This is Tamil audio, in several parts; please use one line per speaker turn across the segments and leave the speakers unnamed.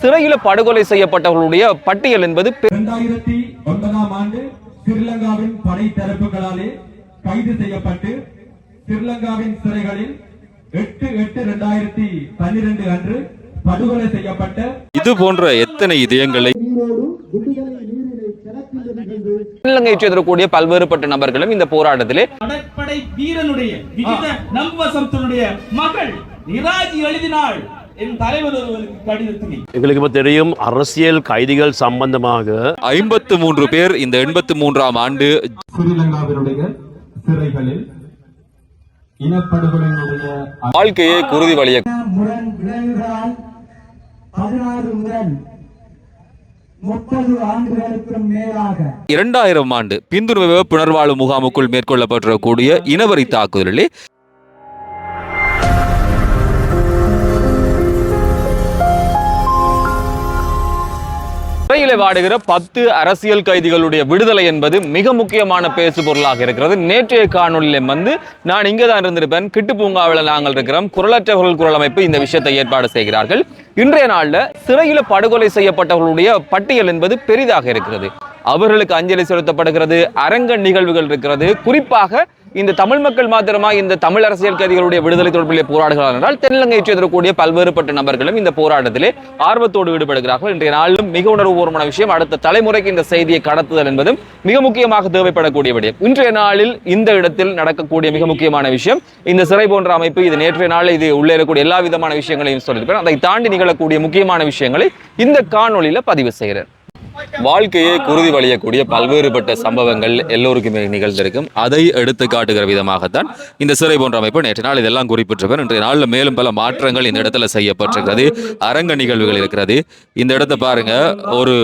சிறையில படுகொலை செய்யப்பட்டவர்களுடைய பட்டியல் என்பது
இரண்டாயிரத்தி ஒன்பதாம் ஆண்டு ஸ்ரீலங்காவின் படை தரப்புகளாலே கைது செய்யப்பட்டு ஸ்ரீலங்காவின் சிறைகளில் எட்டு எட்டு இரண்டாயிரத்தி பன்னிரண்டு அன்று படுகொலை செய்யப்பட்ட
இது போன்ற எத்தனை இதயங்களை
இலங்கையைச் சேர்ந்திருக்கக்கூடிய பல்வேறுபட்ட நபர்களும் இந்த போராட்டத்திலே
கடற்படை வீரனுடைய விஜித நம்பவசத்தினுடைய மகள் நிராஜி எழுதினாள்.
எங்களுக்கு இப்போ தெரியும் அரசியல் கைதிகள் சம்பந்தமாக
ஐம்பத்து மூன்று பேர் இந்த எண்பத்து மூன்றாம் ஆண்டு
ஸ்ரீலங்காவினுடைய சிறைகளில் இனப்படுகொலையினுடைய
வாழ்க்கையை குருதி வழிய
முரண் விளைவுகளால் பதினாறு முதல் முப்பது ஆண்டுகளுக்கும் மேலாக
இரண்டாயிரம் ஆண்டு பிந்துணர்வு புனர்வாழ்வு முகாமுக்குள் மேற்கொள்ளப்பட்டிருக்கக்கூடிய இனவரி தாக்குதலிலே
சிறையில் வாடுகிற பத்து அரசியல் கைதிகளுடைய விடுதலை என்பது மிக முக்கியமான பேசு பொருளாக இருக்கிறது. நேற்றைய காணொலியில் வந்து நான் இங்கே தான் இருந்திருப்பேன். கிட்டு பூங்காவில் நாங்கள் இருக்கிறோம். குரலற்றவர்கள் குரல் அமைப்பு இந்த விஷயத்தை ஏற்பாடு செய்கிறார்கள். இன்றைய நாளில் சிறையில் படுகொலை செய்யப்பட்டவர்களுடைய பட்டியல் என்பது பெரிதாக இருக்கிறது. அவர்களுக்கு அஞ்சலி செலுத்தப்படுகிறது அரங்க நிகழ்வுகள் இருக்கிறது. குறிப்பாக இந்த தமிழ் மக்கள் மாத்திரமா இந்த தமிழ் அரசியல் கைதிகளுடைய விடுதலை தொடர்பிலே போராடுகிறார்கள் என்றால் தென்னிலங்கையைச் சேர்ந்திருக்கக்கூடிய பல்வேறுபட்ட நபர்களும் இந்த போராட்டத்திலே ஆர்வத்தோடு ஈடுபடுகிறார்கள். இன்றைய நாளிலும் மிக உணர்வுபூர்வமான விஷயம் அடுத்த தலைமுறைக்கு இந்த செய்தியை கடத்துதல் என்பதும் மிக முக்கியமாக தேவைப்படக்கூடிய விடயம் இன்றைய நாளில் இந்த இடத்தில் நடக்கக்கூடிய மிக முக்கியமான விஷயம் இந்த சிறை போன்ற அமைப்பு இது நேற்றைய நாள் இது உள்ளே இருக்கக்கூடிய எல்லா விதமான விஷயங்களையும் சொல்லியிருக்கிறேன் அதை தாண்டி நிகழக்கூடிய முக்கியமான விஷயங்களை இந்த காணொலியில பதிவு செய்கிறேன்.
வாழ்க்கையை குருதி வழியக்கூடிய பல்வேறுபட்ட சம்பவங்கள் எல்லோருக்குமே நிகழ்ந்திருக்கும். அதை எடுத்து காட்டுகிற விதமாகத்தான் இந்த சிறை போன்ற அமைப்பு நேற்று நாள் இதெல்லாம் குறிப்பிட்டிருப்பேன். இன்றைய நாளில் மேலும் பல மாற்றங்கள் இந்த இடத்துல செய்யப்பட்டிருக்கிறது. அரங்க நிகழ்வுகள் இருக்கிறது. இந்த இடத்தை பாருங்க ஒரு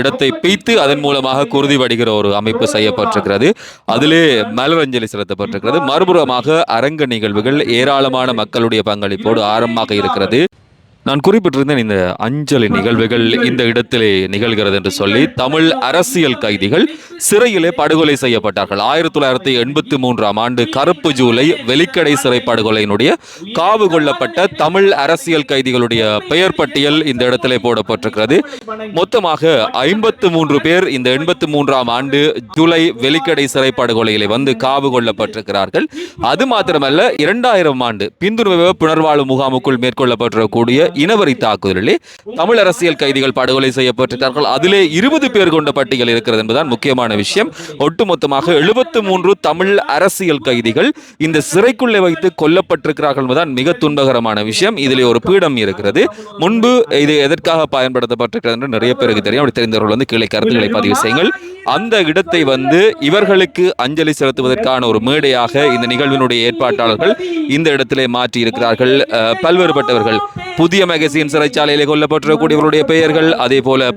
இடத்தை பீத்து அதன் மூலமாக குருதி வடிகிற ஒரு அமைப்பு செய்யப்பட்டிருக்கிறது. அதிலே மலரஞ்சலி செலுத்தப்பட்டிருக்கிறது. மறுபுறமாக அரங்க நிகழ்வுகள் ஏராளமான மக்களுடைய பங்களிப்போடு ஆரம்பமாக இருக்கிறது. நான் குறிப்பிட்டிருந்தேன் இந்த அஞ்சலி நிகழ்வுகள் இந்த இடத்திலே நிகழ்கிறது என்று சொல்லி தமிழ் அரசியல் கைதிகள் சிறையிலே படுகொலை செய்யப்பட்டார்கள். ஆயிரத்தி தொள்ளாயிரத்தி எண்பத்தி மூன்றாம் ஆண்டு கருப்பு ஜூலை வெலிக்கடை சிறை படுகொலையினுடைய காவு கொள்ளப்பட்ட தமிழ் அரசியல் கைதிகளுடைய பெயர் பட்டியல் இந்த இடத்திலே போடப்பட்டிருக்கிறது. மொத்தமாக ஐம்பத்து மூன்று பேர் இந்த எண்பத்தி மூன்றாம் ஆண்டு ஜூலை வெலிக்கடை சிறை படுகொலையிலே வந்து காவு கொள்ளப்பட்டிருக்கிறார்கள் அது மாத்திரமல்ல இரண்டாயிரம் ஆண்டு பிந்துணர்வு புனர்வாழ்வு முகாமுக்குள் மேற்கொள்ளப்பட்டிருக்கக்கூடிய இனவரி தாக்குதலிலே தமிழ் அரசியல் கைதிகள் படுகொலை செய்யப்பட்டிருக்கிறார்கள் அதிலே இருபது பேர் கொண்ட பட்டியல் இருக்கிறது என்பதுதான் முக்கியமான விஷயம். ஒட்டுமொத்தமாக எழுபத்து மூன்று தமிழ் அரசியல் கைதிகள் இந்த சிறைக்குள்ளே வைத்து கொல்லப்பட்டிருக்கிறார்கள் என்பதுதான் மிக துன்பகரமான விஷயம். இதிலே ஒரு பீடம் இருக்கிறது. முன்பு இது எதற்காக பயன்படுத்தப்பட்டிருக்கிறது என்று நிறைய பேருக்கு தெரியும். அப்படி தெரிந்தவர்கள் வந்து கீழே கருத்துக்களை பதிவு செய்யுங்கள். அந்த இடத்தை வந்து இவர்களுக்கு அஞ்சலி செலுத்துவதற்கான ஒரு மேடையாக இந்த நிகழ்வினுடைய ஏற்பாட்டாளர்கள் இந்த இடத்திலே மாற்றி இருக்கிறார்கள் பல்வேறுபட்டவர்கள். புதிய புதிய மேகசின் சிறைச்சாலையிலே கொல்லப்பட்டிருக்கக்கூடியவருடைய பெயர்கள் அதே போல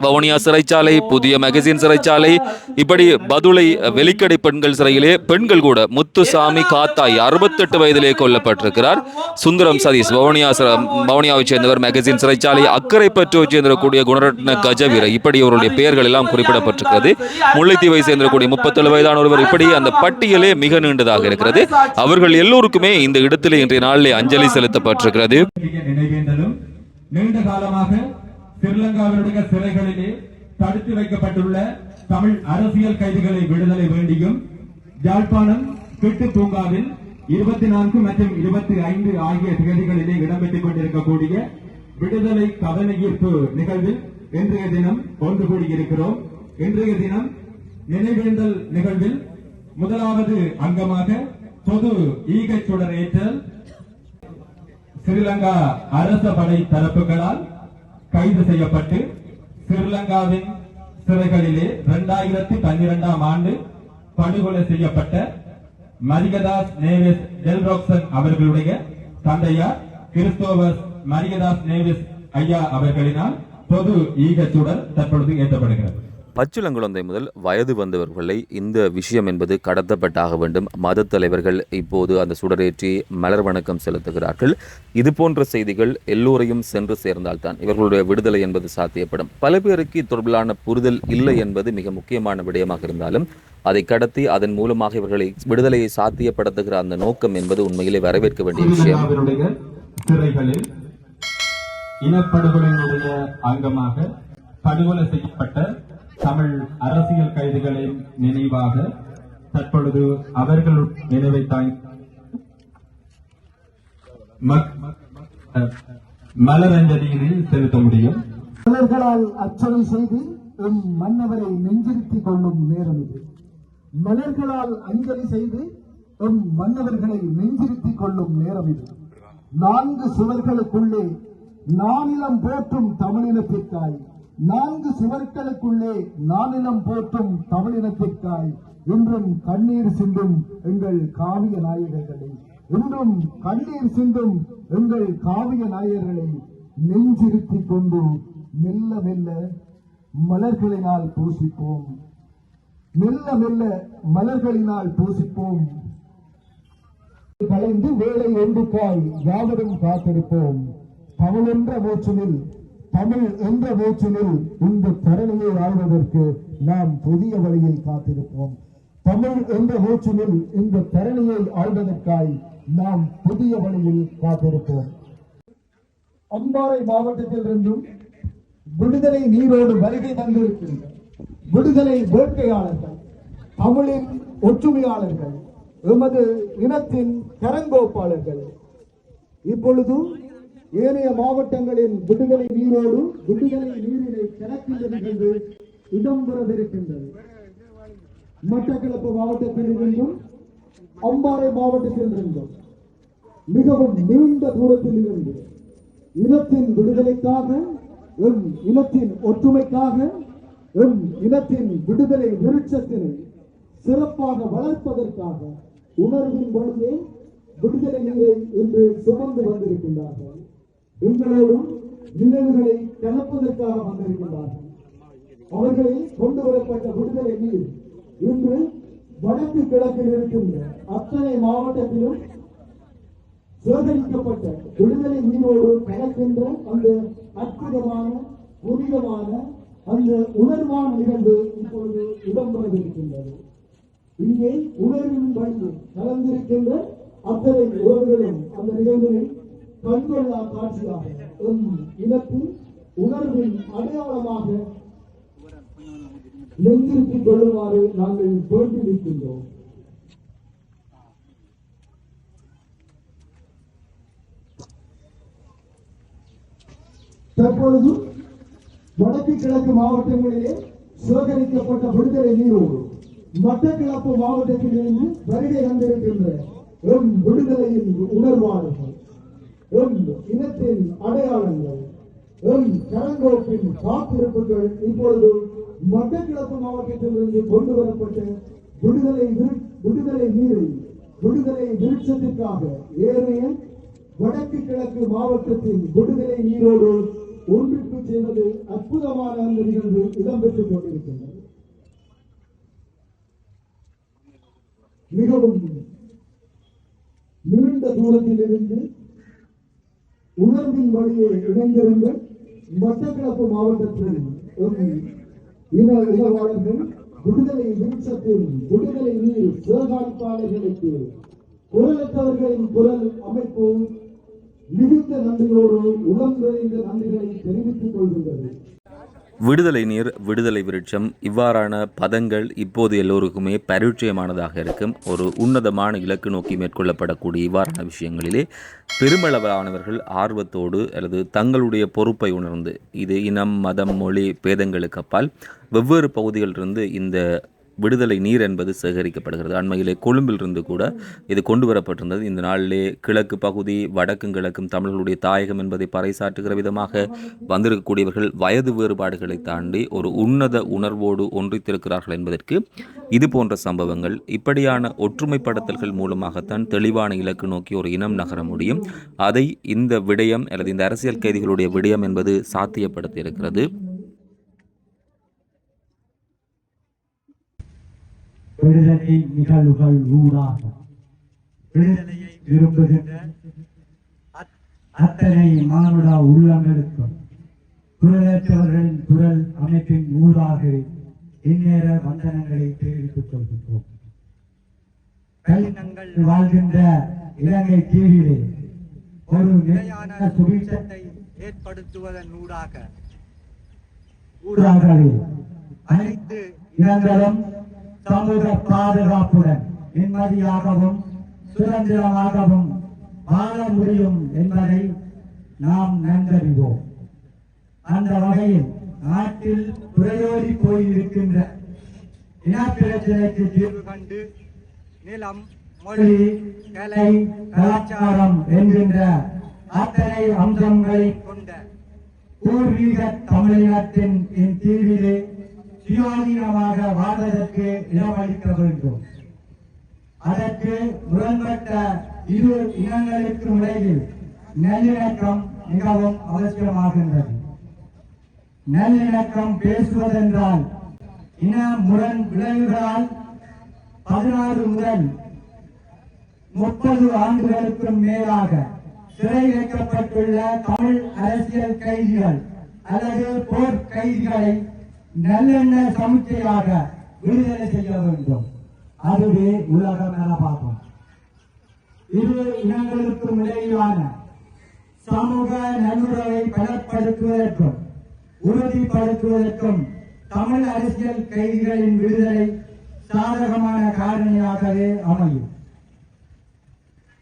வவுனியா சிறைச்சாலை புதிய மேகசின் சிறைச்சாலை இப்படி பதுளை வெளிக்கடை பெண்கள் சிறையிலே பெண்கள் கூட முத்துசாமி காத்தாய் அறுபத்தெட்டு வயதிலே கொல்லப்பட்டிருக்கிறார். சுந்தரம் சதீஷ் வவுனியா சிற- வவுனியாவைச் சேர்ந்தவர் மேகசின் சிறைச்சாலை அக்கறை பற்றுவை சேர்ந்திருக்கூடிய குணரத்ன கஜவீர இப்படி அவருடைய பெயர்கள் எல்லாம் குறிப்பிடப்பட்டிருக்கிறது. முல்லைத்தீவை சேர்ந்திருக்கூடிய முப்பத்தேழு வயதான ஒருவர் இப்படி அந்த பட்டியலே மிக நீண்டதாக இருக்கிறது. அவர்கள் எல்லோருக்குமே இந்த இடத்திலே இன்றைய நாளிலே அஞ்சலி செலுத்தப்பட்டிருக்கிறது.
நினைவேந்தலும். நீண்ட காலமாக ஸ்ரீலங்காவினுடைய சிறைகளிலே தடுத்து வைக்கப்பட்டுள்ள தமிழ் அரசியல் கைதிகளை விடுதலை வேண்டியும் யாழ்ப்பாணம் கிட்டு பூங்காவில் இருபத்தி நான்கு மற்றும் இருபத்தி ஐந்து ஆகிய தேதிகளிலே இடம்பெற்றுக் கொண்டிருக்கக்கூடிய விடுதலை கதன ஈர்ப்பு நிகழ்வில் இன்றைய தினம் ஒன்று கூடியிருக்கிறோம். இன்றைய தினம் நினைவேந்தல் நிகழ்வில் முதலாவது அங்கமாக பொது ஈகச் சுடர் ஏற்றல் ஸ்ரீலங்கா அரச படை தரப்புகளால் கைது செய்யப்பட்டு ஸ்ரீலங்காவின் சிறைகளிலே இரண்டாயிரத்தி பன்னிரெண்டாம் ஆண்டு படுகொலை செய்யப்பட்ட மரிகதாஸ் நேவிஸ் டெல்ரோக்சன் அவர்களுடைய தந்தையார் கிறிஸ்தோவஸ் மரிகதாஸ் நேவிஸ் ஐயா அவர்களினால் பொது ஈகச்சுடர் தற்பொழுது ஏற்றப்படுகிறது.
பச்சிளங்குழந்தை முதல் வயது வந்தவர்களை இந்த விஷயம் என்பது கடத்தப்பட்டாக வேண்டும். மத தலைவர்கள் இப்போது அந்த சுடரேற்றி மலர் வணக்கம் செலுத்துகிறார்கள். இது போன்ற செய்திகள் எல்லோரையும் சென்று சேர்ந்தால்தான் இவர்களுடைய விடுதலை என்பது சாத்தியப்படும். பல பேருக்கு தொடர்பிலான புரிதல் இல்லை என்பது மிக முக்கியமான விடயமாக இருந்தாலும் அதை கடத்தி அதன் மூலமாக இவர்களை விடுதலையை சாத்தியப்படுத்துகிற அந்த நோக்கம் என்பது உண்மையிலே வரவேற்க வேண்டிய விஷயம்.
இனப்படுகொலையினுடைய அங்கமாக படுகொலை செய்யப்பட்ட தமிழ் அரசியல் கைதிகளின் நினைவாக தற்பொழுது அவர்கள் நினைவை தாங்கி மலரஞ்சலியில் செலுத்த முடியும்.
மலர்களால் அர்ச்சனை செய்து எம் மன்னவரை நெஞ்சிருத்திக் கொள்ளும் நேரம் இது. மலர்களால் அஞ்சலி செய்து எம் மன்னவர்களை நெஞ்சிருத்திக் கொள்ளும் நேரம் இது. நான்கு சுவர்களுக்குள்ளே நானிலம் போற்றும் தமிழினத்திற்காய் நான்கு சுவர்களுக்குள்ளே நானிலம் போற்றும் தமிழினத்திற்காய். இன்றும் கண்ணீர் சிந்தும் எங்கள் காவிய நாயகர்களே. இன்றும் கண்ணீர் சிந்தும் எங்கள் காவிய நாயகர்களை. நெஞ்சிருத்திக் கொண்டு மெல்ல மெல்ல மலர்களினால் பூசிப்போம். மெல்ல மெல்ல மலர்களினால் பூசிப்போம். கலைந்து வேலை ஒன்றுக்காய் யாவரும் காத்திருப்போம். தமிழென்ற என்ற தமிழ் என்ற மூச்சினில் இந்த தரணியை ஆழ்வதற்கு நாம் புதிய வழியில் காத்திருப்போம். தமிழ் என்ற மூச்சினில் இந்த தரணியை ஆழ்வதற்காய் நாம் புதிய வழியில் காத்திருப்போம். அம்பாறை மாவட்டத்திலிருந்தும் விடுதலை நீரோடு வருகை தந்திருக்கின்ற விடுதலை வேட்கையாளர்கள் தமிழின் ஒற்றுமையாளர்கள் எமது இனத்தின் கரங்கோப்பாளர்கள் இப்பொழுது ஏனைய மாவட்டங்களின் விடுதலை நீரோடு விடுதலை நீரினை கணக்கின்ற என்று இடம்பெறவிருக்கின்றது மட்டக்களப்பு மாவட்டத்திலிருந்தும் அம்பாறை மாவட்டத்திலிருந்தும் மிகவும் நீண்ட தூரத்தில் இருந்து இனத்தின் விடுதலைக்காக எம் இனத்தின் ஒற்றுமைக்காக எம் இனத்தின் விடுதலை விருட்சத்தினை சிறப்பாக வளர்ப்பதற்காக உணர்வின் வழியே விடுதலை நீரை இன்று சுமந்து வந்திருக்கின்றார்கள். உங்களோடும் நினைவுகளை கலப்பதற்காக வந்திருக்கிறார்கள் அவர்களை கொண்டு வரப்பட்ட விடுதலை நீர் இன்று வடக்கு கிழக்கில் இருக்கின்ற அத்தனை மாவட்டத்திலும் சேகரிக்கப்பட்ட விடுதலை நீரோடு கலக்கின்ற அந்த அற்புதமான புனிதமான அந்த உணர்வான நிகழ்வு இப்பொழுது இடம்பெறவிருக்கின்றது. இங்கே உணர்வின் வழி கலந்திருக்கின்ற அத்தனை உறவுகளும் அந்த நிகழ்வுகளில் கண்கொள்ளா காட்சியாக எம் இனத்தின் உணர்வின் அடையாளமாக நெஞ்சிருத்திக் கொள்ளுமாறு நாங்கள் வேண்டியிருக்கின்றோம் தற்பொழுது வடக்கு கிழக்கு மாவட்டங்களிலே சேகரிக்கப்பட்ட விடுதலை நீரோடு மட்டக்கிழப்பு மாவட்டத்திலிருந்து வருகை வந்திருக்கின்ற எம் விடுதலையின் உணர்வாளர்கள். எம் இனத்தின் அடையாளங்கள் எம் கரங்கோப்பின் காத்திருப்புகள் இப்பொழுது மட்டக்கிழப்பு மாவட்டத்திலிருந்து கொண்டு வரப்பட்ட விடுதலை விடுதலை நீரை விடுதலை விருட்சத்திற்காக ஏனைய வடக்கு கிழக்கு மாவட்டத்தின் விடுதலை நீரோடு ஒன்றிற்கு செய்வது அற்புதமான அந்த நிகழ்வு இடம்பெற்றுக் கொண்டிருக்கின்றது. மிகவும் நீண்ட தூரத்தில் இருந்து உணர்வின் வழியை இணைந்திருந்த மட்டக்களப்பு மாவட்டத்தில் ஒரு இனவாளர்கள் விடுதலை விருட்சத்தில் விடுதலை நீர் சேகாணிப்பாளர்களுக்கு குரலற்றவர்களின் குரல் அமைப்பு மிகுந்த நன்றியோடு உளம் நன்றிகளை தெரிவித்துக் கொள்கின்றது.
விடுதலை நீர் விடுதலை விருட்சம் இவ்வாறான பதங்கள் இப்போது எல்லோருக்குமே பரிச்சயமானதாக இருக்கும். ஒரு உன்னதமான இலக்கு நோக்கி மேற்கொள்ளப்படக்கூடிய இவ்வாறான விஷயங்களிலே பெருமளவானவர்கள் ஆர்வத்தோடு அல்லது தங்களுடைய பொறுப்பை உணர்ந்து இது இனம் மதம் மொழி பேதங்களுக்கு அப்பால் வெவ்வேறு பகுதிகளிலிருந்து இந்த விடுதலை நீர் என்பது சேகரிக்கப்படுகிறது. அண்மையிலே கொழும்பிலிருந்து கூட இது கொண்டு வரப்பட்டிருந்தது. இந்த நாளிலே கிழக்கு பகுதி வடக்கும் கிழக்கும் தமிழர்களுடைய தாயகம் என்பதை பறைசாற்றுகிற விதமாக வந்திருக்கக்கூடியவர்கள் வயது வேறுபாடுகளை தாண்டி ஒரு உன்னத உணர்வோடு ஒன்றித்திருக்கிறார்கள் என்பதற்கு இது போன்ற சம்பவங்கள் இப்படியான ஒற்றுமைப்படுத்தல்கள் மூலமாகத்தான் தெளிவான இலக்கு நோக்கி ஒரு இனம் நகர முடியும். அதை இந்த விடயம் அல்லது இந்த அரசியல் கைதிகளுடைய விடயம் என்பது சாத்தியப்படுத்தி இருக்கிறது
விடுதலை நிகழ்வுகள் ஊடாக. விடுதலையை விரும்புகின்ற அத்தனை மானுட உள்ளங்களுக்கும் குரலற்றவர்களின் குரல் அமைப்பின் ஊடாக இந்நேர வந்தனங்களை தெரிவித்துக் கொள்கின்றோம். கலினங்கள் வாழ்கின்ற இலங்கை தீவிலே ஒரு நிலையான சுபீட்சத்தை
ஏற்படுத்துவதன் ஊடாக
ஊடாகவே
அனைத்து
இனங்களும் சமூக பாதுகாப்புடன் நிம்மதியாகவும் சுதந்திரமாகவும் வாழ முடியும் என்பதை நாம் நன்கறிவோம். அந்த வகையில் நாட்டில் துறையோடி போயிருக்கின்ற இனப்பிரச்சனைக்கு தீர்வு
கண்டு நிலம்
மொழி கலை கலாச்சாரம் என்கின்ற அத்தனை அம்சங்களை
கொண்ட
பூர்வீக தமிழினத்தின் என் தீவிலே சுயாதீனமாக வாழ்வதற்கு இடமளிக்க வேண்டும். அதற்கு முரண்பட்ட இரு இனங்களுக்கு இடையில் நல்லிணக்கம் மிகவும் அவசியமாகின்றது. நல்லிணக்கம் பேசுவதென்றால் இன முரண் விளைவுகளால் பதினாறு முதல் முப்பது ஆண்டுகளுக்கும் மேலாக சிறை வைக்கப்பட்டுள்ள தமிழ் அரசியல் கைதிகள் அல்லது போர் கைதிகளை நல்லெண்ண சமுச்சையாக விடுதலை செய்ய வேண்டும். அதுவே உலக நலபாகும் இரு இனங்களுக்கும் இடையிலான சமூக நல்லுறவை பலப்படுத்துவதற்கும் உறுதிப்படுத்துவதற்கும் தமிழ் அரசியல் கைதிகளின் விடுதலை சாதகமான காரணியாகவே அமையும்.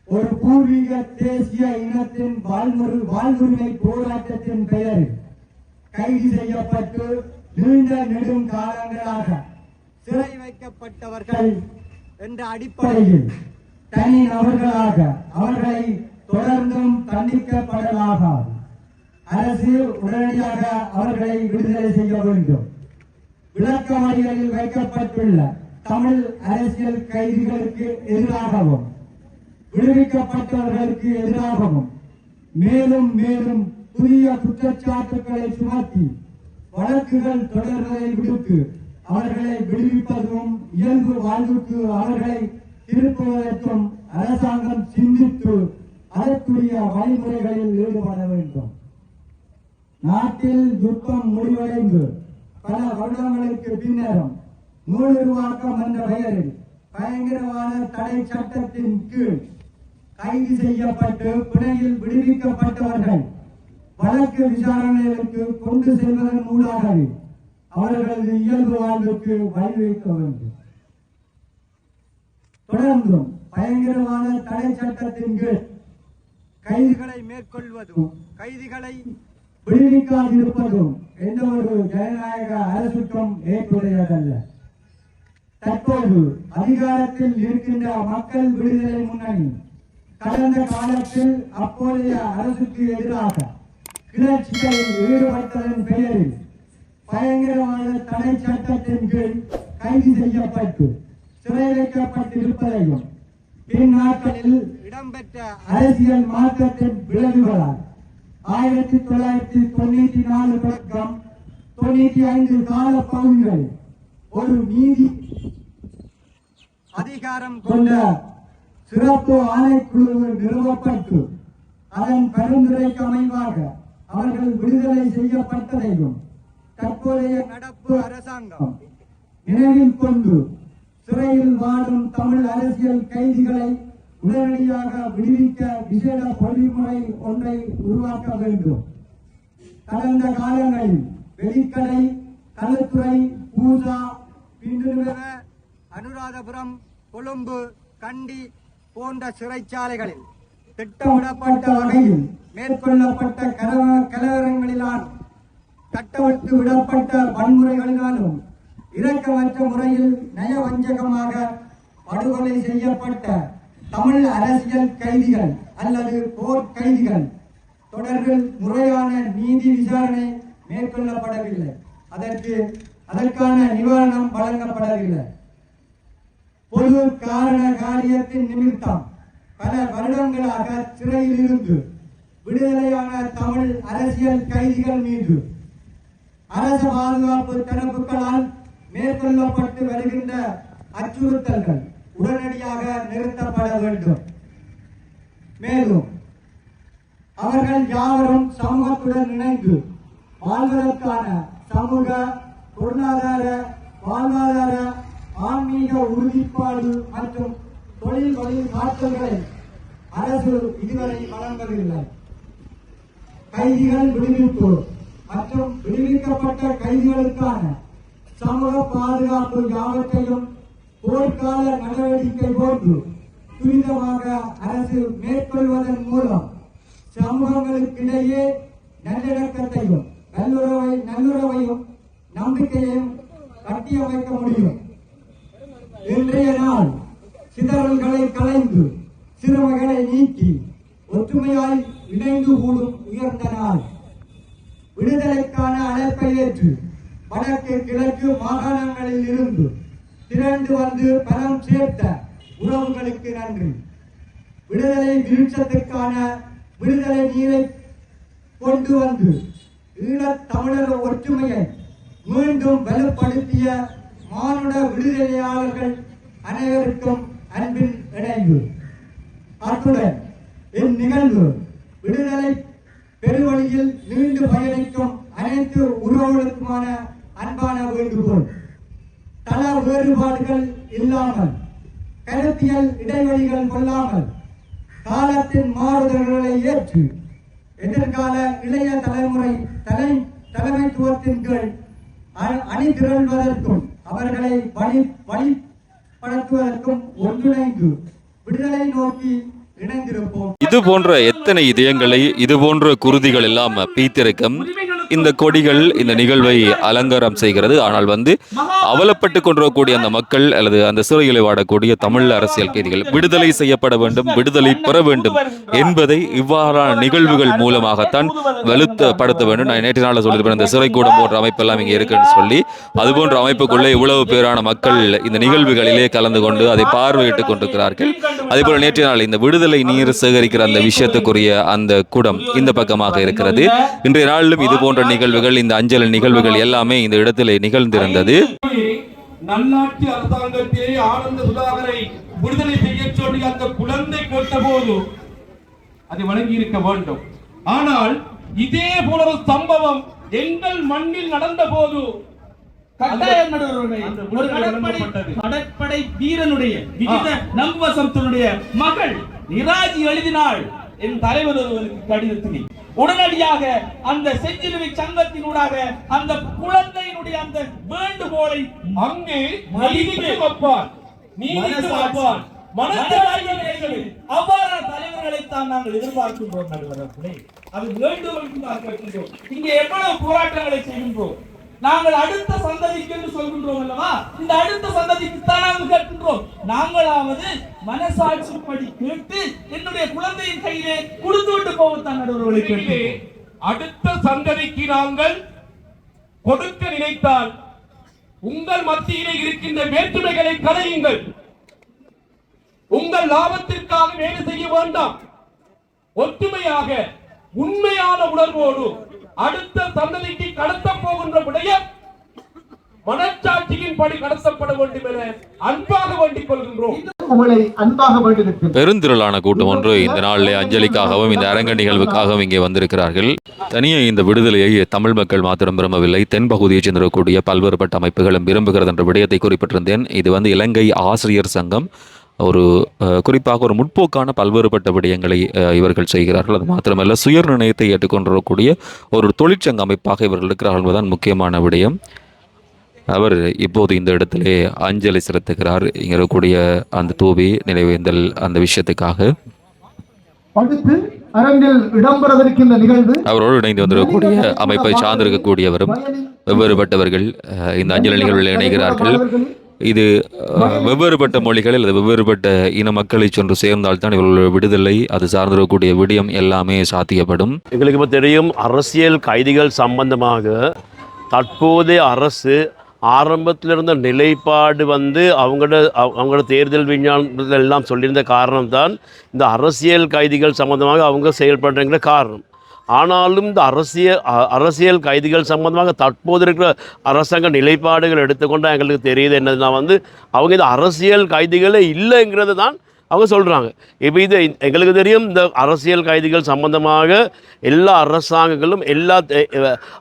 ஒரு பூர்வீக தேசிய இனத்தின் வாழ்முறை வாழ்வுரிமை போராட்டத்தின் பெயரில் கைது செய்யப்பட்டு நீண்ட நெடும் காலங்களாக
சிறை வைக்கப்பட்டவர்கள் என்ற
அடிப்படையில் தனி நபர்களாக அவர்களை தொடர்ந்தும் தண்டிக்கப்படலாக அரசு உடனடியாக அவர்களை விடுதலை செய்ய வேண்டும். விளக்கமறிகளில் வைக்கப்பட்டுள்ள தமிழ் அரசியல் கைதிகளுக்கு எதிராகவும் விடுவிக்கப்பட்டவர்களுக்கு எதிராகவும் மேலும் மேலும் புதிய குற்றச்சாட்டுகளை சுமத்தி வழக்குகள் தொடர்வதை விடுத்து அவர்களை விடுவிப்பதும் இயல்பு வாழ்வுக்கு அவர்களை திருப்புவதற்கும் அரசாங்கம் சிந்தித்து அதற்குரிய வழிமுறைகளில் ஈடுபட வேண்டும். நாட்டில் யுத்தம் முடிவடைந்து பல வருடங்களுக்கு பின்னரும் நூலுருவாக்கம் என்ற பெயரில் பயங்கரவாத தடை சட்டத்தின் கீழ் கைது செய்யப்பட்டு பிணையில் விடுவிக்கப்பட்டவர்கள் வழக்கு விசாரணைகளுக்கு கொண்டு செல்வதன் மூலமாகவே அவர்களது இயல்பு வாழ்வுக்கு வழிவகுக்க வேண்டும். தொடர்ந்தும் பயங்கரவாத தடை சட்டத்தின் கீழ்
கைதிகளை மேற்கொள்வதும் கைதிகளை
விடுவிக்காதிருப்பதும் எந்த ஒரு ஜனநாயக அரசுக்கும் ஏற்புடையதல்ல. தற்போது அதிகாரத்தில் இருக்கின்ற மக்கள் விடுதலை முன்னணி கடந்த காலத்தில் அப்போதைய அரசுக்கு எதிராக கிளர்ச்சிகளில் ஈடுபட்டதன் பெயரில் பயங்கரவாத தடை சட்டத்தின் கீழ் கைது செய்யப்பட்டு சிறை வைக்கப்பட்டிருப்பதையும் பின்னாட்களில்
இடம்பெற்ற
அரசியல் மாற்றத்தின் விளைவுகளால் ஆயிரத்தி தொள்ளாயிரத்தி தொண்ணூற்றி நாலு தொடக்கம் தொண்ணூற்றி ஐந்து கால பகுதிகளில் ஒரு நீதி
அதிகாரம்
கொண்ட சிறப்பு ஆணைக்குழு நிறுவப்பட்டு அதன் பரிந்துரைக்கு அமைவாக அவர்கள் விடுதலை செய்யப்பட்டதையும் தற்போதைய
நடப்பு அரசாங்கம்.
நினைவில் கொண்டு சிறையில் வாடும் தமிழ் அரசியல் கைதிகளை உடனடியாக விடுவிக்க விசேட பொறிமுறை ஒன்றை உருவாக்க வேண்டும். கடந்த காலங்களில் வெளிக்கடை களுத்துறை பூஜா பின்னுவ
அனுராதபுரம் கொழும்பு கண்டி போன்ற சிறைச்சாலைகளில்
திட்டமிடப்பட்ட வகையில் மேற்கொள்ளப்பட்ட கலவ- கலவரங்களினால் கட்டவிழ்த்து விடப்பட்ட வன்முறைகளினாலும் இரக்கமற்ற முறையில் நயவஞ்சகமாக படுகொலை செய்யப்பட்ட தமிழ் அரசியல் கைதிகள் அல்லது போர் கைதிகள் தொடர்பில் முறையான நீதி விசாரணை மேற்கொள்ளப்படவில்லை. அதற்கு அதற்கான நிவாரணம் வழங்கப்படவில்லை. பொது காரண காரியத்தின் நிமித்தம் பல வருடங்களாக சிறையில் இருந்து விடுதலையான தமிழ் அரசியல் கைதிகள் மீது அரசு பாதுகாப்பு தரப்புகளால் மேற்கொள்ளப்பட்டு வருகின்ற அச்சுறுத்தல்கள் உடனடியாக நிறுத்தப்பட வேண்டும். மேலும் அவர்கள் யாவரும் சமூகத்துடன் இணைந்து வாழ்வதற்கான சமூக பொருளாதார வாழ்வாதார ஆன்மீக உறுதிப்பாடு மற்றும் தொழில் வழியில் மாற்றங்களை அரசு இதுவரை வழங்கவில்லை. கைதிகள் விடுவிப்பு மற்றும் விடுவிக்கப்பட்ட கைதிகளுக்கான சமூக பாதுகாப்பு யாவற்றையும் போர்க்கால நடவடிக்கை போன்று துரிதமாக அரசு மேற்கொள்வதன் மூலம் சமூகங்களுக்கிடையே நல்லிணக்கத்தையும் நல்லுறவை நல்லுறவையும் நம்பிக்கையையும் கட்டியமைக்க முடியும் இன்றைய நாள் சிதறல்களை களைந்து சிறுமைகளை நீக்கி ஒற்றுமையாய் இணைந்து கூடும் உயர்ந்த நாள் விடுதலைக்கான அழைப்பை ஏற்று வடக்கு கிழக்கு மாகாணங்களில் இருந்து திரண்டு வந்து பலம் சேர்த்த உறவுகளுக்கு நன்றி. விடுதலை விருட்சத்துக்கான விடுதலை நீரை கொண்டு வந்து ஈழத் தமிழர் ஒற்றுமையை மீண்டும் வலுப்படுத்திய மானுட விடுதலையாளர்கள் அனைவருக்கும் அன்பின் இணைவு. அத்துடன் இந்நிகழ்வு விடுதலை பெருவழியில் நீண்டு பயணிக்கும் அனைத்து உறவுகளுக்குமான அன்பான வேண்டுகோள். தள வேறுபாடுகள் இல்லாமல் கருத்தியல் இடைவெளிகள் கொள்ளாமல் காலத்தின் மாறுதல்களை ஏற்று எதிர்கால இளைய தலைமுறை தலை தலைமைத்துவத்தின் கீழ் அ- அணிதிரள்வதற்கும் அவர்களை வழி வழிபடுத்துவதற்கும் ஒன்றிணைந்து விடுதலை நோக்கி
இது போன்ற எத்தனை இதயங்களை இது போன்ற குருதிகள் எல்லாம் பீத்திருக்கும் இந்த கொடிகள் இந்த நிகழ்வை அலங்காரம் செய்கிறது. ஆனால் வந்து அவலப்பட்டு கொண்டிருக்கக்கூடிய அந்த மக்கள் அல்லது அந்த சிறைகளை வாடக்கூடிய தமிழ் அரசியல் கைதிகள் விடுதலை செய்யப்பட வேண்டும் விடுதலை பெற வேண்டும் என்பதை இவ்வாறான நிகழ்வுகள் மூலமாகத்தான் வலுத்தப்படுத்த வேண்டும். நான் நேற்று நாளில் சொல்லியிருப்பேன் இந்த சிறைக்கூடம் போன்ற அமைப்பெல்லாம் இங்கே இருக்குன்னு சொல்லி. அது போன்ற அமைப்புக்குள்ளே இவ்வளவு பேரான மக்கள் இந்த நிகழ்வுகளிலே கலந்து கொண்டு அதை பார்வையிட்டுக் கொண்டிருக்கிறார்கள். அதே போல நேற்று நாள் இந்த விடுதலை நீர் சேகரிக்கிற அந்த விஷயத்துக்குரிய அந்த கூடம் இந்த பக்கமாக இருக்கிறது. இன்றைய நாளிலும் இது போன்ற நிகழ்வுகள் இந்த அஞ்சல் நிகழ்வுகள் எல்லாமே இந்த இடத்திலே நிகழ்ந்திருந்தது.
நல்லாட்சி அரசாங்கத்திலே ஆனந்த சுதாகரை விடுதலை செய்ய சொல்லி அந்த குழந்தை கேட்ட போது அதை வழங்கி இருக்க வேண்டும். ஆனால் இதே போல ஒரு சம்பவம் எங்கள் மண்ணில் நடந்த போது கடற்படை வீரனுடைய மகள் நிராஜி எழுதினாள். என் தலைவர் ஒருவருக்கு கடிதத்தினை உடனடியாக அந்த செஞ்சிலுவை சங்கத்தினூடாக அந்த குழந்தையினுடைய அந்த வேண்டுகோளை அங்கே நீதிக்கு வைப்பார். நீதிக்கு வைப்பார். அவ்வாறான தலைவர்களைத்தான் நாங்கள் எதிர்பார்க்கின்றோம் அது நான் கேட்கின்றோம் இங்கே எவ்வளவு போராட்டங்களை செய்கின்றோம். நாங்கள் அடுத்த சந்ததிக்கு என்று சொல்கின்றோம் அல்லவா? இந்த அடுத்த சந்ததிக்கு தான் நாங்கள் கேட்கின்றோம். நாங்களாவது மனசாட்சிப்படி கேட்டு என்னுடைய குழந்தையின் கையிலே கொடுத்து விட்டு போகத்தான் நடுவர்களை கேட்கிறோம்
அடுத்த சந்ததிக்கு நாங்கள் கொடுக்க நினைத்தால் உங்கள் மத்தியிலே இருக்கின்ற வேற்றுமைகளை கலையுங்கள் உங்கள் லாபத்திற்காக வேலை செய்ய வேண்டாம். ஒற்றுமையாக உண்மையான உணர்வோடு அடுத்த சந்ததிக்கு கடத்த போகின்ற விடயம் மனச்சாட்சியின்படி கடத்தப்பட வேண்டும் என அன்பாக வேண்டிக் கொள்கின்றோம்.
பெருந்திரளான கூட்டம் ஒன்று இந்த நாளிலே அஞ்சலிக்காகவும் இந்த அரங்க நிகழ்வுக்காகவும் இங்கே வந்திருக்கிறார்கள். தனியே இந்த விடுதலையை தமிழ் மக்கள் மாத்திரம் விரும்பவில்லை. தென்பகுதியைச் சேர்ந்திருக்கக்கூடிய பல்வேறுபட்ட அமைப்புகளும் விரும்புகிறது என்ற விடயத்தை குறிப்பிட்டிருந்தேன். இது வந்து இலங்கை ஆசிரியர் சங்கம். ஒரு குறிப்பாக ஒரு முற்போக்கான பல்வேறுபட்ட விடயங்களை இவர்கள் செய்கிறார்கள். அது மாத்திரமல்ல சுய நிர்ணயத்தை ஏற்றுக்கொண்டிருக்கக்கூடிய ஒரு தொழிற்சங்க அமைப்பாக இவர்கள் இருக்கிறார்கள் என்பதுதான் முக்கியமான விடயம். அவர் இப்போது இந்த இடத்திலே அஞ்சலி செலுத்துகிறார். இங்கே இருக்கக்கூடிய அந்த தூவி நினைவேந்தல் அந்த விஷயத்துக்காக.
அடுத்து அரங்கில் இடம்பெறவிருக்கின்ற நிகழ்வு
அவரோடு இணைந்து வந்திருக்கக்கூடிய அமைப்பை சார்ந்திருக்கக்கூடியவரும் வெவ்வேறுபட்டவர்கள் அஹ், இந்த அஞ்சலி நிகழ்வில் இணைகிறார்கள். இது வெவ்வேறுபட்ட மொழிகளில் அல்லது வெவ்வேறுபட்ட இன மக்களை சென்று சேர்ந்தால்தான் இவர்களுடைய விடுதலை அது சார்ந்திருக்கக்கூடிய விடயம் எல்லாமே சாத்தியப்படும்.
எங்களுக்கு இப்போ தெரியும் அரசியல் கைதிகள் சம்பந்தமாக தற்போதைய அரசு ஆரம்பத்தில் இருந்த நிலைப்பாடு வந்து அவங்களோட அவ- அவங்களோட தேர்தல் விஞ்ஞானத்தில் எல்லாம் சொல்லியிருந்த காரணம் தான் இந்த அரசியல் கைதிகள் சம்பந்தமாக அவங்க செயல்படுறங்கிற காரணம். ஆனாலும் இந்த அரசியல் அ- அரசியல் கைதிகள் சம்பந்தமாக தற்போது இருக்கிற அரசாங்க நிலைப்பாடுகள் எடுத்துக்கொண்டால் எங்களுக்கு தெரியுது என்னதுன்னா வந்து அவங்க இந்த அரசியல் கைதிகளே இல்லைங்கிறது தான் அவங்க சொல்கிறாங்க இப்போ இது எங்களுக்கு தெரியும் இந்த அரசியல் கைதிகள் சம்பந்தமாக எல்லா அரசாங்கங்களும் எல்லா தே-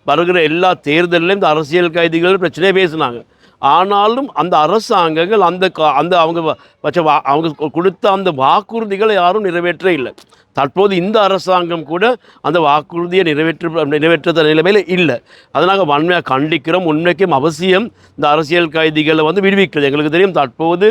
வருகிற எல்லா தேர்தலிலும் இந்த அரசியல் கைதிகள் பிரச்சனையை பேசுனாங்க. ஆனாலும் அந்த அரசாங்கங்கள் அந்த கா- அந்த அவங்க பட்ச வா- அவங்க கொடுத்த அந்த வாக்குறுதிகளை யாரும் நிறைவேற்ற இல்லை. தற்போது இந்த அரசாங்கம் கூட அந்த வாக்குறுதியை நிறைவேற்ற நிறைவேற்ற நிலைமையில் இல்லை. அதை நாங்கள் வன்மையாக கண்டிக்கிறோம் உண்மைக்கும் அவசியம் இந்த அரசியல் கைதிகளை வந்து விடுவிக்கிறது. எங்களுக்கு தெரியும் தற்போது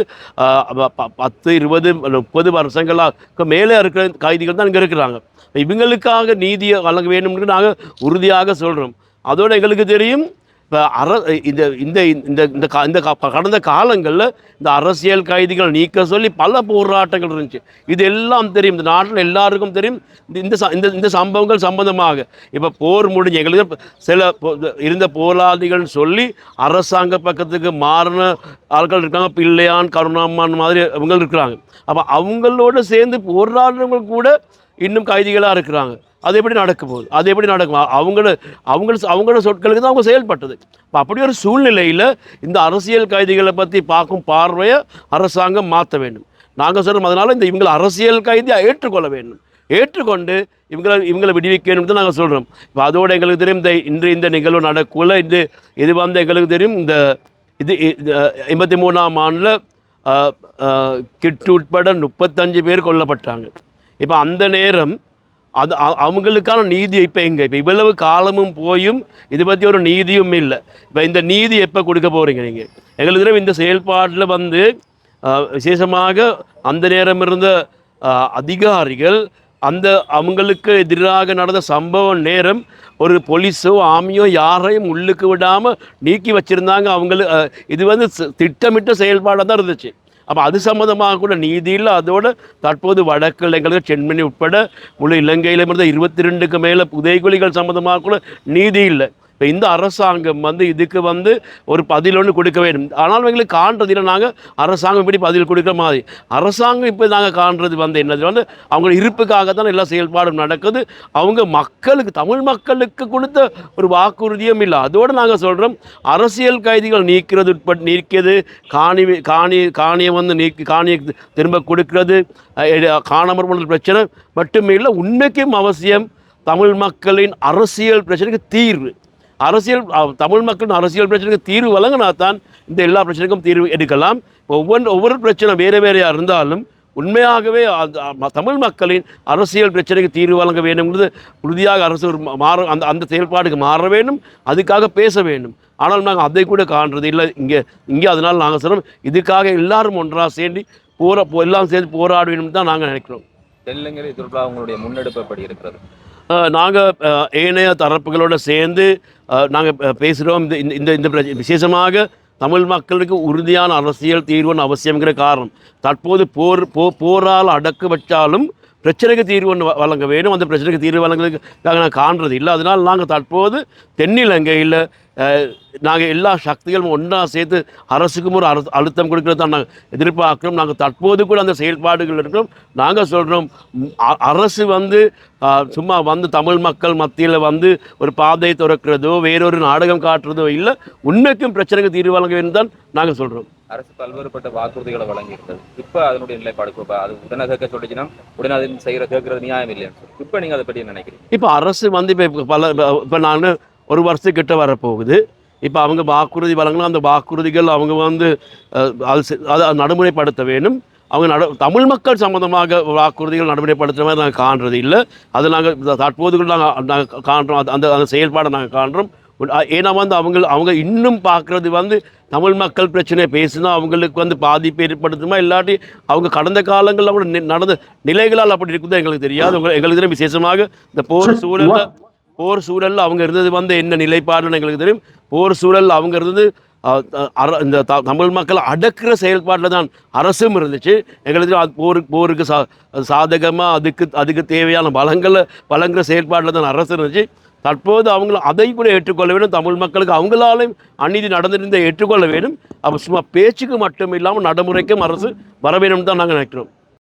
பத்து இருபது முப்பது வருஷங்களாக மேலே இருக்கிற கைதிகள் தான் இங்கே இருக்கிறாங்க. இவங்களுக்காக நீதியை வழங்க வேணும்னு நாங்கள் உறுதியாக சொல்கிறோம் அதோடு எங்களுக்கு தெரியும் இப்போ அர இந்த இந்த இந்த இந்த கா- இந்த கா- கடந்த காலங்களில் இந்த அரசியல் கைதிகள் நீக்க சொல்லி பல போராட்டங்கள் இருந்துச்சு. இது எல்லாம் தெரியும். இந்த நாட்டில் எல்லாருக்கும் தெரியும். இந்த- இந்த ச- இந்த இந்த சம்பவங்கள் சம்பந்தமாக. இப்போ போர் முடிஞ்சு எங்களுக்கு சில இருந்த போராளிகள்னு சொல்லி அரசாங்க பக்கத்துக்கு மாறின ஆட்கள் இருக்காங்க. பிள்ளையான் கருணாமான் மாதிரி அவங்க இருக்கிறாங்க. அப்போ அவங்களோட சேர்ந்து போராடுறவங்க கூட இன்னும் கைதிகளாக இருக்கிறாங்க. அது எப்படி நடக்க போகுது அது எப்படி நடக்கும்? அவங்கள அவங்கள அவங்க அவங்களோட சொற்களுக்கு தான் அவங்க செயல்பட்டது. இப்போ அப்படி ஒரு சூழ்நிலையில் இந்த அரசியல் கைதிகளை பற்றி பார்க்கும் பார்வையை அரசாங்கம் மாற்ற வேண்டும். நாங்கள் சொல்கிறோம் அதனால் இந்த இவங்களை அரசியல் கைதியாக ஏற்றுக்கொள்ள வேண்டும். ஏற்றுக்கொண்டு இவங்களை இவங்களை விடுவிக்கணும் தான் நாங்கள் சொல்கிறோம் இப்போ அதோடு எங்களுக்கு தெரியும் இந்த இன்று இந்த நிகழ்வு நடக்குள்ள இது இது வந்து எங்களுக்கு தெரியும் இந்த இது எண்பத்தி மூணாம் ஆண்டில் கிட்டு உட்பட முப்பத்தஞ்சு பேர் கொல்லப்பட்டாங்க. இப்போ அந்த நேரம் அது அ- அவங்களுக்கான நீதி இப்போ எங்கே? இப்போ இவ்வளவு காலமும் போயும் இது பற்றி ஒரு நீதியும் இல்லை. இப்போ இந்த நீதி எப்போ கொடுக்க போகிறீங்க நீங்கள் எங்களுக்கு இந்த செயல்பாட்டில் வந்து விசேஷமாக அந்த நேரம் இருந்த அதிகாரிகள் அந்த அவங்களுக்கு எதிராக நடந்த சம்பவம் நேரம் ஒரு போலீஸோ ஆமியோ யாரையும் உள்ளுக்கு விடாமல் நீக்கி வச்சுருந்தாங்க அவங்களு இது வந்து திட்டமிட்ட செயல்பாடாக தான் இருந்துச்சு. அப்போ அது சம்மந்தமாக கூட நீதியில் இல்லை அதோட தற்போது வடக்கு எங்களுக்கு சென்மணி உட்பட முழு இலங்கையில் இருந்த இருபத்தி ரெண்டுக்கு மேலே புதைகுலிகள் சம்மந்தமாக கூட நீதி இல்லை இப்போ இந்த அரசாங்கம் வந்து இதுக்கு வந்து ஒரு பதில் ஒன்று கொடுக்க வேண்டும். ஆனால் எங்களுக்கு காண்றதில்லை நாங்கள் அரசாங்கம் இப்படி பதில் கொடுக்குற மாதிரி. அரசாங்கம் இப்போ நாங்கள் காண்றது வந்து என்னது? வந்து அவங்க இருப்புக்காக தான் எல்லா செயல்பாடும் நடக்குது. அவங்க மக்களுக்கு தமிழ் மக்களுக்கு கொடுத்த ஒரு வாக்குறுதியும் இல்லை. அதோடு நாங்கள் சொல்கிறோம் அரசியல் கைதிகள் நீக்கிறது உட்பட் நீக்கியது காணி காணி காணியம் வந்து நீக்கி காணியை திரும்ப கொடுக்கிறது காணாமல் காணாமற் போன பிரச்சனை மட்டுமே இல்லை உண்மைக்கும் அவசியம் தமிழ் மக்களின் அரசியல் பிரச்சனைக்கு தீர்வு. அரசியல் தமிழ் மக்களின் அரசியல் பிரச்சனைக்கு தீர்வு வழங்கினா தான் இந்த எல்லா பிரச்சனைக்கும் தீர்வு எடுக்கலாம். ஒவ்வொன்று ஒவ்வொரு பிரச்சனை வேறு வேறையாக இருந்தாலும் உண்மையாகவே தமிழ் மக்களின் அரசியல் பிரச்சனைக்கு தீர்வு வழங்க வேண்டும்ங்கிறது உறுதியாக அரசு ஒரு மாற அந்த அந்த செயல்பாடுக்கு மாற வேண்டும் அதுக்காக பேச வேண்டும். ஆனால் நாங்கள் அதை கூட காண்றது இல்லை. இங்கே இங்கே அதனால் நாங்கள் சொல்கிறோம் இதுக்காக எல்லாரும் ஒன்றாக சேர்ந்து போரா எல்லாம் சேர்ந்து போராட வேண்டும் தான் நாங்கள் நினைக்கிறோம்.
தெலுங்கில் தொடர்பாக உங்களுடைய முன்னெடுப்பு எப்படி இருக்கிறது?
நாங்கள் ஏனைய தரப்புகளோடு சேர்ந்து நாங்கள் பேசுகிறோம் இந்த இந்த- இந்த இந்த விசேஷமாக தமிழ் மக்களுக்கு உறுதியான அரசியல் தீர்வுன்னு அவசியங்கிற காரணம். தற்போது போர் போ போரால் அடக்கு வச்சாலும் பிரச்சனைக்கு தீர்வு ஒன்று வழங்க வேணும் அந்த பிரச்சனைக்கு தீர்வு வழங்குறதுக்காக நான் காண்றது இல்லை. அதனால் நாங்கள் தற்போது தென்னிலங்கையில் நாங்கள் எல்லா சக்திகளும் ஒன்றா சேர்த்து அரசுக்கும் ஒரு அரு அழுத்தம் கொடுக்கறது தான் நாங்கள் எதிர்பார்க்குறோம். நாங்கள் தற்போது கூட அந்த செயல்பாடுகள் இருக்கிறோம். நாங்கள் சொல்கிறோம் அரசு வந்து சும்மா வந்து தமிழ் மக்கள் மத்தியில் வந்து ஒரு பாதை திறக்கிறதோ வேறொரு நாடகம் காட்டுறதோ இல்லை உண்மைக்கும் பிரச்சனைக்கு தீர்வு வழங்க வேண்டும் தான் நாங்கள் சொல்கிறோம்
அரசு பல்வேறுபட்ட வாக்குறுதிகளை வழங்கி இருக்கிறது இப்போ அதனுடைய நிலைப்பாடு இப்போ அது உடனே கேட்க சொல்லிச்சுன்னா உடனே அது செய்கிற கேட்கறது நியாயம் சொல்லி. இப்போ நீங்கள் அதை பற்றி நினைக்கிறீங்க?
இப்போ அரசு வந்து இப்போ பல இப்போ நான் ஒரு வருஷத்துக்கிட்ட வரப்போகுது. இப்போ அவங்க வாக்குறுதி வழங்கினா அந்த வாக்குறுதிகள் அவங்க வந்து அது அதை நடைமுறைப்படுத்த வேணும் அவங்க நட தமிழ் மக்கள் சம்மந்தமாக வாக்குறுதிகள் நடைமுறைப்படுத்துகிற மாதிரி நாங்கள் காண்றது இல்லை. அது நாங்கள் தற்போது கூட நாங்கள் நாங்கள் காண்றோம். அது- அந்த அந்த செயல்பாடை நாங்கள் காண்றோம். ஏன்னா வந்து அவங்க அவங்க இன்னும் பார்க்குறது வந்து தமிழ் மக்கள் பிரச்சனையை பேசினா அவங்களுக்கு வந்து பாதிப்பு ஏற்படுத்துமா? இல்லாட்டி அவங்க கடந்த காலங்களில் நி- நடந்த நிலைகளால் அப்படி இருக்குதோ எங்களுக்கு தெரியாது. எங்களுக்கு தெரியும். விசேஷமாக இந்த போர் சூழலில் போர் சூழலில் அவங்க இருந்தது வந்து என்ன நிலைப்பாடுன்னு எங்களுக்கு தெரியும். போர் சூழல் அவங்க இருந்தது அர- இந்த த- தமிழ் மக்கள் அடக்கிற செயல்பாட்டில் தான் அரசும் இருந்துச்சு. எங்களுக்கு அது போருக்கு போருக்கு சா சாதகமாக அதுக்கு அதுக்கு தேவையான பலங்களை வழங்குற செயல்பாட்டில் தான் அரசு இருந்துச்சு. தற்போது அவங்கள அதை கூட ஏற்றுக்கொள்ள வேண்டும். தமிழ் மக்களுக்கு அவங்களாலையும் அநீதி நடந்திருந்த ஏற்றுக்கொள்ள வேண்டும். அப்போ சும்மா பேச்சுக்கு மட்டும் இல்லாமல் நடைமுறைக்கும் அரசு வர வேணும்னு தான் நாங்கள் நினைக்கிறோம்.